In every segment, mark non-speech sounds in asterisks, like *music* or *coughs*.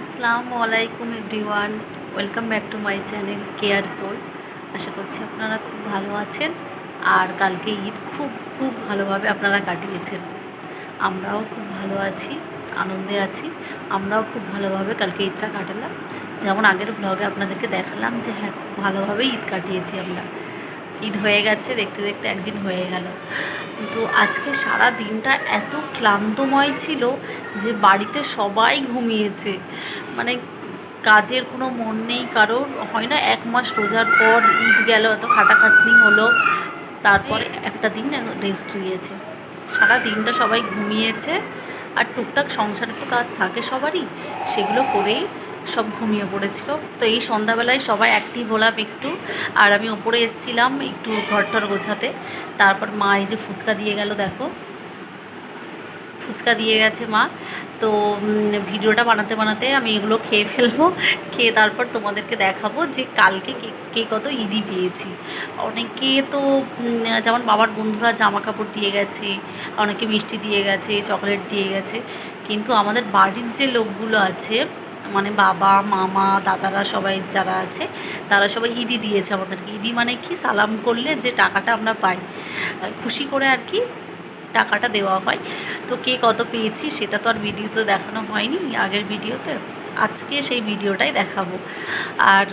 আসসালামু আলাইকুম everyone, welcome back to my channel care soul. আশা করছি আপনারা খুব ভালো আছেন আর কালকে ঈদ খুব খুব ভালোভাবে আপনারা কাটিয়েছেন। আমরাও খুব ভালো আছি, আনন্দে আছি। আমরাও খুব ভালোভাবে কালকে ঈদটা কাটালাম। যেমন আগের ব্লগে আপনাদেরকে দেখালাম যে হ্যাঁ খুব ভালোভাবে ঈদ কাটিয়েছি আমরা। ঈদ হয়ে গেছে, দেখতে দেখতে একদিন হয়ে গেল। তো আজকে সারা দিনটা এত ক্লান্তময় ছিল যে বাড়িতে সবাই ঘুমিয়েছে। মানে কাজের কোনো মন নেই, কারোর হয় না, এক মাস রোজার পর ঈদ গেল, এত খাটাখাটনি হলো, তারপরে একটা দিন রেস্ট নিয়েছে। সারা দিনটা সবাই ঘুমিয়েছে, আর টুকটাক সংসারের তো কাজ থাকে সবারই, সেগুলো করেই সব ঘুমিয়ে পড়েছিল। তো এই সন্ধ্যাবেলায় সবাই অ্যাক্টিভ হলাম একটু। আর আমি ওপরে এসেছিলাম একটু ঘরটর গোছাতে। তারপর মা এই যে ফুচকা দিয়ে গেল, দেখো। ফুচকা দিয়ে গেছে মা। তো ভিডিওটা বানাতে বানাতে আমি এগুলো খেয়ে ফেলব। খেয়ে তারপর তোমাদেরকে দেখাবো যে কালকে কে কে কত ইডি পেয়েছি। অনেকে তো যেমন বাবার বন্ধুরা জামা কাপড় দিয়ে গেছে, অনেকে মিষ্টি দিয়ে গেছে, চকলেট দিয়ে গেছে। কিন্তু আমাদের বাড়ির যে লোকগুলো আছে মানে বাবা, মামা, দাদারা সবাই যারা আছে, তারা সবাই ইডি দিয়েছে আমাদেরকে। ইডি মানে কি? সালাম করলে যে টাকাটা আমরা পাই। খুশি করে আর কি টাকাটা দেওয়া হয়। তো কে কত পেয়েছি সেটা তো আর ভিডিওতে দেখানো হয়নি, আগের ভিডিওতে। আজকে সেই ভিডিওটাই দেখাবো। আর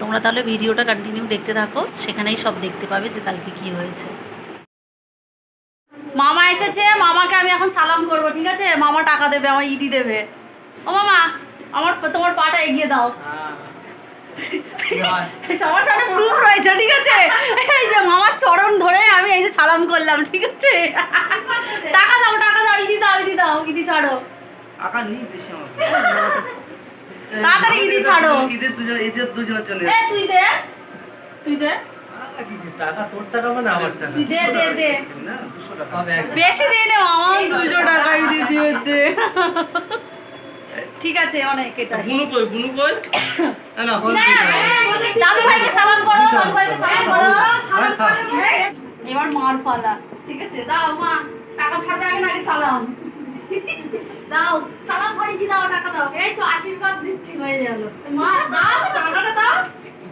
তোমরা তাহলে ভিডিওটা কন্টিনিউ দেখতে থাকো, সেখানেই সব দেখতে পাবে যে কালকে কি হয়েছে। মামা এসেছে, মামাকে আমি এখন সালাম করব, ঠিক আছে? মামা টাকা দেবে, আমার ইদি দেবে। ও মামা আমার তোমার পাটা এগিয়ে দাও। *laughs* সবার সামনে প্রুফ রয়েছে ঠিক আছে? এই যে মামার চরণ ধরে আমি এই যে সালাম করলাম ঠিক আছে? টাকা দাও টাকা দাও ইদি দাও ইদি দাও ইদি ছাড়ো। আঁকা নেই বেশি আমার। তাড়াতাড়ি ইদি ছাড়ো। ঈদের দুজন ঈদের দুজনের চলে এ তুই দে তুই দে। টাকা তোর টাকা মানে আমার টাকা। তুই দে দে দে। না দুশো বেশি দিয়ে নে মামা দুশো টাকা ইদি দিয়েছে। ঠিক আছে অনেক এটা বুনু কই বুনু কই? *coughs* না না দাদু ভাইকে সালাম করো দাদু ভাইকে সালাম করো। আরে থাক। এবার মার পালা। ঠিক আছে দাও মা। টাকা ছাড়তে আগে আগে সালাম। *laughs* দাও সালাম করেছি দাও টাকা দাও। এই তো আশীর্বাদ দিচ্ছি হয়ে গেল। মা দাও টাকাটা দাও।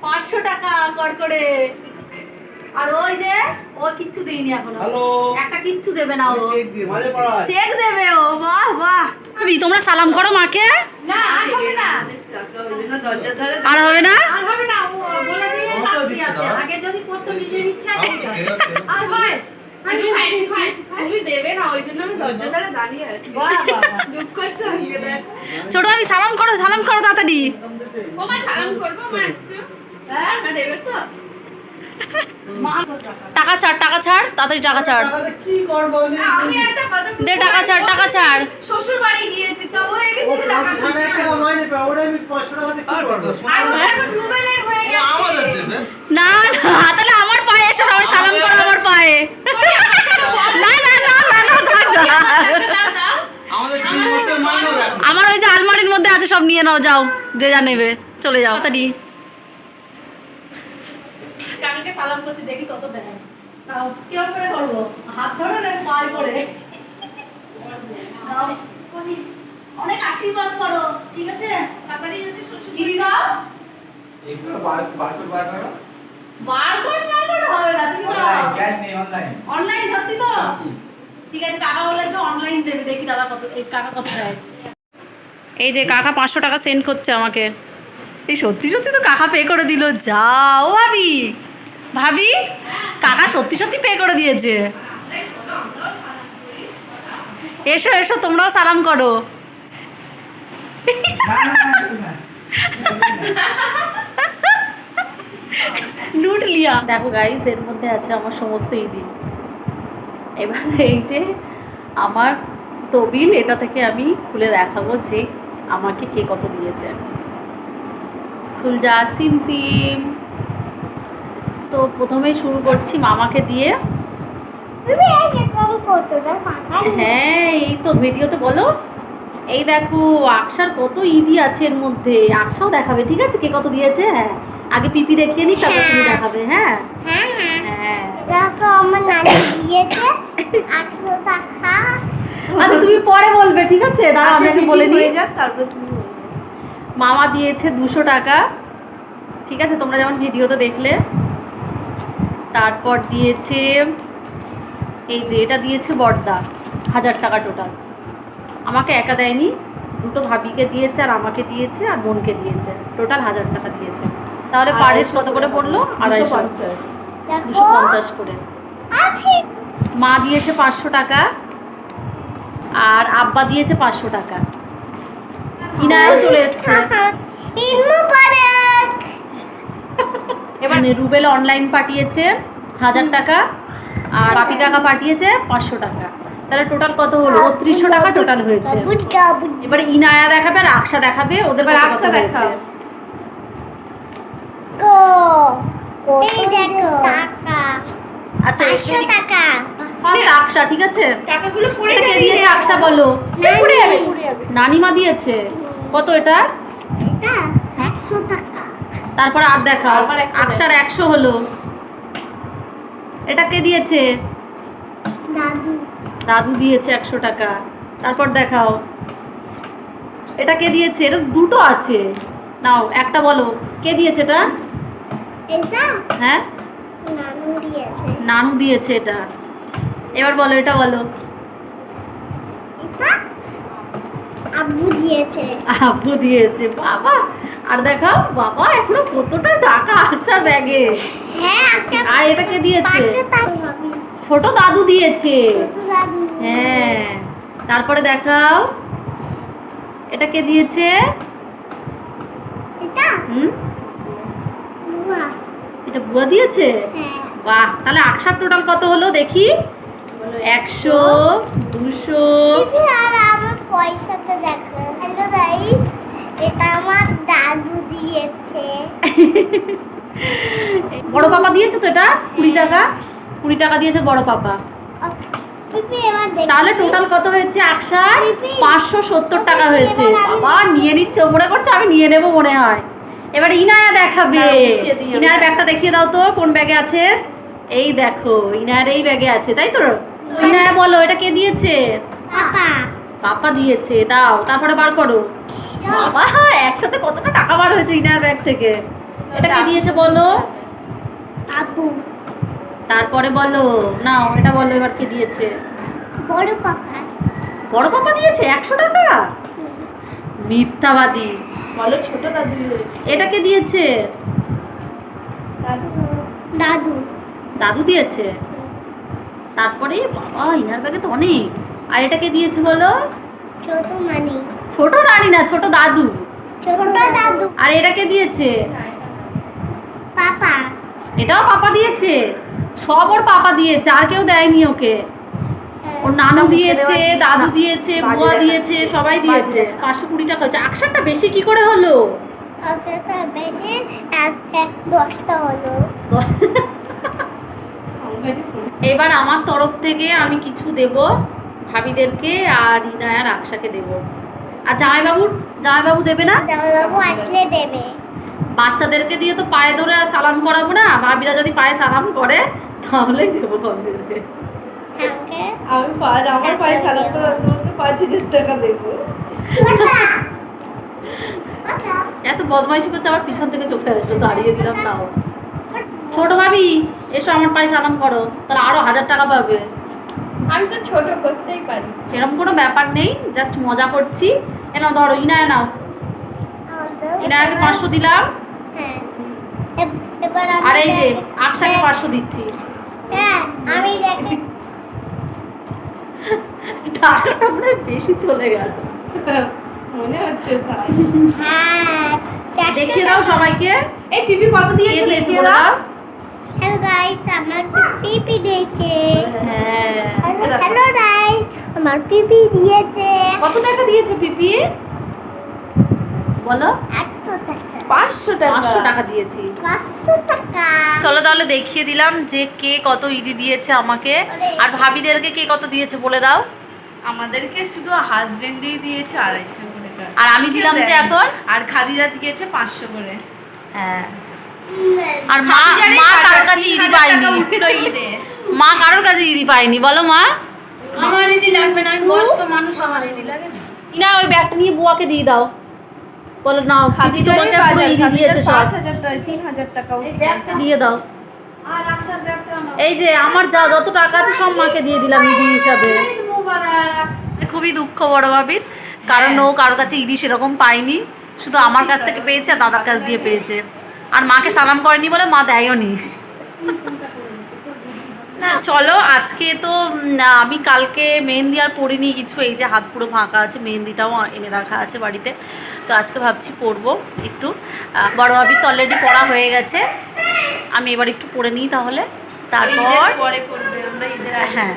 পাঁচশো টাকা কর করে আর ওই যে ও কিচ্ছু দেয়নি এখনও। হ্যালো। একটা কিচ্ছু দেবে না ও। চেক দিয়ে মাঝে পড়ায় চেক দেবে ও বাহ বাহ। তোমরা সালাম করো মাকে। না আর হবে না। আর হবে না? আর হবে না ও বলে দাদা। আগে যদি করতো নিজের ইচ্ছা। আর হয় আমি আমি ছোট ভাবি সালাম করো সালাম করো তাড়াতাড়ি। সালাম করব টাকা ছাড় টাকা ছাড় তাড়াতাড়ি টাকা ছাড়। কি করব? আমি আমি একটা কথা দে টাকা ছাড় টাকা ছাড়। শ্বশুর বাড়ি গিয়েছি তো হয়ে না না তাহলে আমার পায়ে এসে সবাই সালাম করো আমার পায়ে। না না না না না থাক আমার ওই যে আলমারির মধ্যে আছে সব নিয়ে নাও যাও। যে যা নেবে চলে যাও। তাড়াতাড়ি। সালাম করতে দেখি কত দেয়। তাও কিরম করে করব? হাত ধরে না পায়ে অনেক আশীর্বাদ করো ঠিক আছে? তাড়াতাড়ি যদি শ্বশুর দাও। এগুলো বার বার করে বার করো। বারকোড বারকোড হবে না তুমি দাও। অনলাইন ক্যাশ নেই অনলাইন অনলাইন সত্যি তো? ঠিক আছে কাকা বলেছে অনলাইন দেবে দেখি দাদা কত এই কাকা কত দেয়। এই যে কাকা পাঁচশো টাকা সেন্ড করছে আমাকে। এই সত্যি সত্যি তো কাকা পে করে দিল যাও ভাবি। ভাবি, কাকা সত্যি সত্যি পে করে দিয়েছে। এসো এসো, তোমরাও সালাম করো। লুট লিয়া। দেখো গাইস এর মধ্যে আছে আমার সমস্ত ইদি এবার এই যে আমার তবিল, এটা থেকে আমি খুলে দেখাবো যে আমাকে কে কত দিয়েছে। খুলজা, সিম সিম। তো প্রথমেই শুরু করছি মামাকে দিয়ে। হ্যাঁ এই তো ভিডিওতে বলো। এই দেখো আকসার কত ইদি আছে এর মধ্যে। আকসাও দেখাবে ঠিক আছে? কে কত দিয়েছে? হ্যাঁ আগে পিপি দেখিয়ে নি তারপর তুমি দেখাবে হ্যাঁ? হ্যাঁ হ্যাঁ। হ্যাঁ। আমার নানি দিয়েছে। একশো টাকা আচ্ছা তুমি পরে বলবে ঠিক আছে? দাঁড়া আমি আগে বলে হয়ে যাক তারপরে তুমি মামা দিয়েছে দুশো টাকা ঠিক আছে? তোমরা যেমন ভিডিওতে দেখলে তারপর দিয়েছে এই যে এটা দিয়েছে বর্দা হাজার টাকা টোটাল আমাকে একা দেয়নি দুটো ভাবিকে দিয়েছে আর আমাকে দিয়েছে আর বোনকে দিয়েছে। টোটাল হাজার টাকা দিয়েছে। তাহলে পার হেড কত করে পড়ল? আড়াইশো। দুশো পঞ্চাশ। করে। মা দিয়েছে পাঁচশো টাকা আর আব্বা দিয়েছে পাঁচশো টাকা। ইনায়ও চলে এসছে। রুবেল অনলাইন পাঠিয়েছে হাজার টাকা আর পাপি কাকা পাঠিয়েছে পাঁচশো টাকা। তাহলে টোটাল কত হলো? বত্রিশশো টাকা টোটাল হয়েছে। এবারে ইনায়া দেখাবে আর আকশা দেখাবে। ওদের আকশা হয়েছে? দেখাও। বুটকো এই দেখো। টাকা। আচ্ছা টাকা আকশা ঠিক আছে? টাকাগুলো পড়ে কে দিয়েছে আকশা বলো? নানিমা দিয়েছে। কত এটা? এটা একশো টাকা। তারপর আর একটা আকশার একশো হলো। এটা কে দিয়েছে? দাদু। দাদু দিয়েছে একশো টাকা। তারপর দেখাও। এটা কে দিয়েছে? এটা দুটো আছে। নাও একটা বলো। কে দিয়েছে এটা? এটা? হ্যাঁ? নানু দিয়েছে এটা। এবার বলো এটা বলো এটা আব্বু দিয়েছে আব্বু দিয়েছে বাবা আর দেখাও বাবা এখনও কতটা টাকা আকসার ব্যাগে? হ্যাঁ আর এটা কে দিয়েছে? ছোট দাদু দিয়েছে। হ্যাঁ তারপরে দেখাও। এটা কে দিয়েছে? এটা? হুম? এটা বুয়া দিয়েছে? হ্যাঁ। বাহ তাহলে আকসার টোটাল কত হলো দেখি? একশো দুশো দিদি আর আমার পয়সাটা দেখো হ্যালো গাইস এটা আমার দাদু দিয়েছে বড় পাপা দিয়েছে তো এটা? কুড়ি টাকা? কুড়ি টাকা দিয়েছে বড় পাপা। পিপি এবার দেখ। তাহলে টোটাল কত হয়েছে? পিপি। পাঁচশো সত্তর টাকা হয়েছে। বাবা নিয়ে নিচ্ছে মনে করছে আমি নিয়ে নেব মনে হয়। এবার ইনায়া দেখাবে। ইনায়ার ব্যাগটা দেখিয়ে দাও তো কোন ব্যাগে আছে? এই দেখো ইনায়ার এই ব্যাগে আছে তাই তো? ইনায়া বলো এটা কে দিয়েছে? পাপা। পাপা দিয়েছে দাও তারপরে বার করো। বাবা একসাথে কতটা টাকা বার হয়েছে ইনার ব্যাগ থেকে? এটা কে দিয়েছে বলো? আব্বু। তারপরে বলো নাও এটা বলো এবার কে দিয়েছে? বড় পাপা। বড় পাপা দিয়েছে? একশো টাকা? মিথ্যাবাদী। বলো ছোট দাদু। হয়েছে এটা কে দিয়েছে? দাদু। দাদু দিয়েছে? তারপরে বাবা ইনার ব্যাগে তো অনেক। আর এটা কে দিয়েছে বলো? ছোট মানি। ছোট রানী না ছোট দাদু। ছোট দাদু। আর এটা কে দিয়েছে? পাপা। এটাও পাপা দিয়েছে? সব ওর পাপা দিয়েছে আর কেউ দেয়নি ওকে। ওর নানু দিয়েছে দাদু দিয়েছে বুয়া দিয়েছে সবাই দিয়েছে। পাঁচশো কুড়ি টাকা হচ্ছে আকশারটা বেশি কি করে বেশি দশটা হলো। *laughs* এবার আমার তরফ থেকে আমি কিছু দেব ভাবিদেরকে আর ইনায়ার আকশাকে দেব। আর জামাইবাবুর? জামাইবাবু দেবে না? জামাইবাবু আসলে দেবে। বাচ্চাদেরকে দিয়ে তো পায়ে ধরে আর সালাম করাবো না। ভাবিরা যদি পায়ে সালাম করে তাহলেই দেবো ভাবিদেরকে আমি পাঁচ আমার পায়ে সালাম করে পাঁচ হাজার টাকা দেবো। এত বদমাইশি করছে আমার পিছন থেকে চোখে আসলো দাঁড়িয়ে দিলাম তাও। ছোট ভাবি এসো আমার পায়ে সালাম করো তাহলে আরও হাজার টাকা পাবে। আমি তো ছোট করতেই পারি। এরকম কোনো ব্যাপার নেই জাস্ট মজা করছি। এ নাও ধরো ইনায় নাও। ইনায়াকে পাঁচশো দিলাম হ্যাঁ এব- এবার আমি আর এই যে আকশাকে দেখ- পাঁচশো দিচ্ছি। হ্যাঁ আমি দেখে। টাকাটা মনে বেশি চলে গেল। মনে হচ্ছে তাই। হ্যাঁ দেখিয়ে দাও সবাইকে। এই পিপি কত দিয়ে দিয়েছে দাও। হ্যালো গাইস আমার পিপি দিয়েছে। হ্যাঁ। হ্যালো গাইস আমার পিপি দিয়েছে। কত টাকা দিয়েছে পিপি? বলো। টাকা পাঁচশো টাকা। পাঁচশো টাকা দিয়েছি। চলো তাহলে দেখিয়ে দিলাম যে কে কত ইডি দিয়েছে আমাকে। আর। ভাবিদেরকে কে কত দিয়েছে বলে দাও। আমাদেরকে শুধু হাজবেন্ডই দিয়েছে আড়াইশো করে আর আমি দিলাম যে এখন আর খাদিজা দিয়েছে পাঁচশো করে। হ্যাঁ। আর মা মা কারোর কাছে পাইনি উঠল ঈদে। মা কারোর কাছে ইডি পাইনি বলো মা। আমার ইদি লাগবে না আমি বয়স্ক মানুষ আমার ইদি লাগে না না ওই ব্যাগটা নিয়ে বুয়াকে দিয়ে দাও। বলো না দিদি তোমাকে পুরো ইদি দিয়েছে সব। পাঁচ হাজার টাকা তিন হাজার টাকা ব্যাগটা দিয়ে দাও। এই যে আমার যা যত টাকা আছে সব মাকে দিয়ে দিলাম ইডি হিসাবে। খুবই দুঃখ বড় ভাবির। কারণ ও কারোর কাছে ইডি সেরকম পায়নি। শুধু আমার কাছ থেকে পেয়েছে আর দাদার কাছ দিয়ে পেয়েছে। আর মাকে সালাম করেনি বলে মা দেয়ও নি *laughs* চলো আজকে তো আমি কালকে মেহেন্দি আর পরিনি কিছু এই যে হাত পুরো ফাঁকা আছে মেহেন্দিটাও এনে রাখা আছে বাড়িতে। তো আজকে ভাবছি পরবো একটু। বড় ভাবির তো অলরেডি পড়া হয়ে গেছে। আমি এবার একটু পরে নিই তাহলে। তারপর হ্যাঁ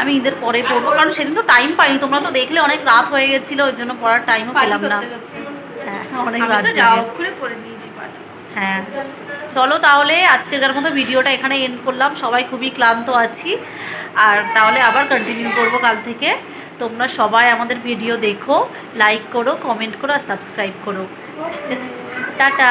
আমি ঈদের পরে পড়ব কারণ সেদিন তো টাইম পাইনি। তোমরা তো দেখলে অনেক রাত হয়ে গেছিল ওই জন্য পড়ার টাইমও পেলাম না। হ্যাঁ অনেক রাত। যাওয়া করে পরে নিয়েছি হ্যাঁ। চলো তাহলে আজকেরকার মতো ভিডিওটা এখানে এন্ড করলাম। সবাই খুবই ক্লান্ত আছি। আর তাহলে আবার কন্টিনিউ করব কাল থেকে। তোমরা সবাই আমাদের ভিডিও দেখো লাইক করো কমেন্ট করো, আর সাবস্ক্রাইব করো। ঠিক আছে? টাটা।